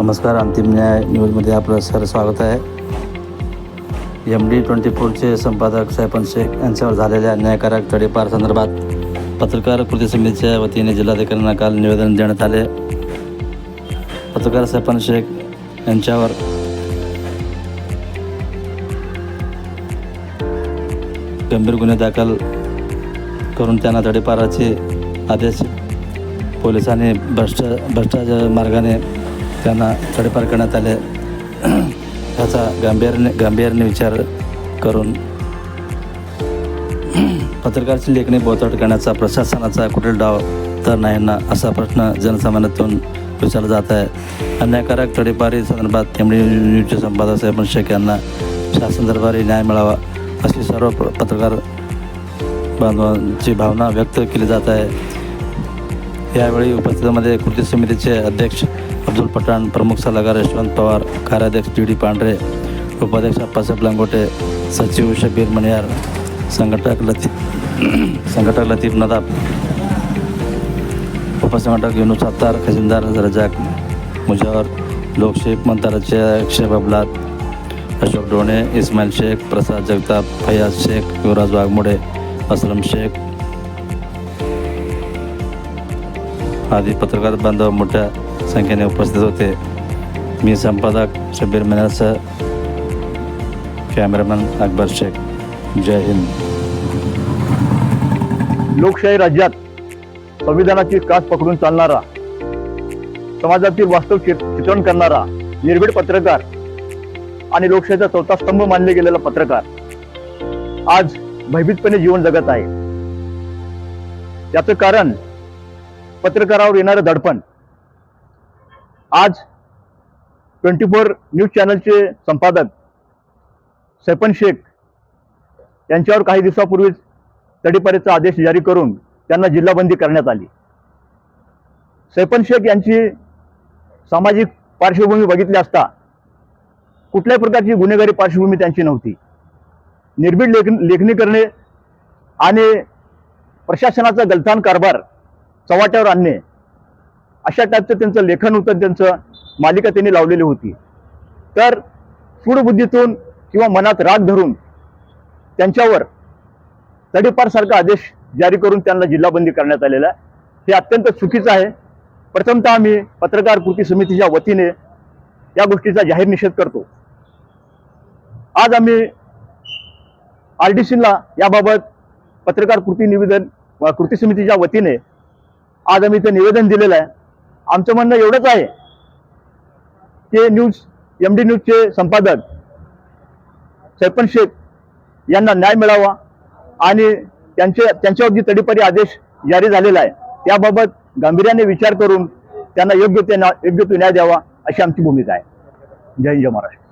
नमस्कार अंतिम न्याय न्यूजमध्ये आपलं सर स्वागत आहे. एम डी ट्वेंटी फोरचे संपादक सैपन शेख यांच्यावर झालेल्या न्यायकारक तडीपार संदर्भात पत्रकार कृती समितीच्या वतीने जिल्हाधिकाऱ्यांना काल निवेदन देण्यात आले. पत्रकार सैपन शेख यांच्यावर गंभीर गुन्हे दाखल करून त्यांना तडीपाराचे आदेश पोलिसांनी भ्रष्ट भ्रष्टाचार मार्गाने त्यांना थोडेफार करण्यात आले. त्याचा गांभीर्याने गांभीर्याने विचार करून पत्रकारची लेखणी बोचट करण्याचा प्रशासनाचा कुठील डाव तर नाही ना असा प्रश्न जनसामान्यातून विचारला जात आहे. अन्यायकारक तडीपारी संदर्भात एम न्यूजचे संपादक साहेब शेख यांना शासन दरबारी न्याय मिळावा अशी सर्व प- पत्रकार बांधवांची भावना व्यक्त केली जात आहे. यावेळी उपस्थितीमध्ये कृती समितीचे अध्यक्ष अब्दुल पठाण प्रमुख सल्लागार यशवंत पवार कार्याध्यक्ष डी डी पांढरे उपाध्यक्ष अप्पासाहेब लांगोटे सचिव शबीर मणियार संघटक लतीफ संघटक लतीफ नदाब उपसंघटक युनुस सत्तार खजिनदार रजाक मुजावर लोकशाही मंत्राचे अक्षय बबलात अशोक डोणे इस्माईल शेख प्रसाद जगताप फयाज शेख युवराज वाघमोडे असलम शेख आधी पत्रकार बांधव मोठ्या संख्येने उपस्थित होते. मी संपादक शबीर मेनासह कॅमेरामॅन अकबर शेख. जय हिंद. लोकशाही राज्यात संविधानाची कास पकडून चालणारा समाजातील वास्तव चित्रण करणारा निर्भीड पत्रकार आणि लोकशाहीचा चौथा स्तंभ मानले गेलेला पत्रकार आज भयभीतपणे जीवन जगत आहे. याचं कारण पत्रकारावर येणारं दडपण. आज ट्वेंटी फोर न्यूज चॅनलचे संपादक सैपन शेख यांच्यावर काही दिवसापूर्वीच तडीपारीचा आदेश जारी करून त्यांना जिल्हाबंदी करण्यात आली. सैपन शेख यांची सामाजिक पार्श्वभूमी बघितली असता कुठल्याही प्रकारची गुन्हेगारी पार्श्वभूमी त्यांची नव्हती. निर्भीड लेख लेखणी करणे आणि प्रशासनाचा गलथान कारभार चव्हाट्यावर आणणे. अशा टाईपचं त्यांचं लेखन होतं त्यांचं मालिका त्यांनी लावलेली होती. तर सूडबुद्धीतून किंवा मनात राग धरून त्यांच्यावर तडीपारसारखा आदेश जारी करून त्यांना जिल्हाबंदी करण्यात आलेला आहे. हे अत्यंत चुकीचं आहे. प्रथमतः आम्ही पत्रकार कृती समितीच्या वतीने या गोष्टीचा जाहीर निषेध करतो. आज आम्ही आर डी सीला याबाबत पत्रकार कृती निवेदन कृती समितीच्या वतीने आज आम्ही ते निवेदन दिलेलं आहे. आमचं म्हणणं एवढंच आहे की न्यूज एम डी न्यूजचे संपादक सैपन शेख यांना न्याय मिळावा आणि त्यांचे त्यांच्यावर जी तडीपारी आदेश जारी झालेला आहे त्याबाबत गांभीर्याने विचार करून त्यांना योग्य ते ना- योग्य तो न्याय द्यावा अशी आमची भूमिका आहे. जय हिंद जय महाराष्ट्र.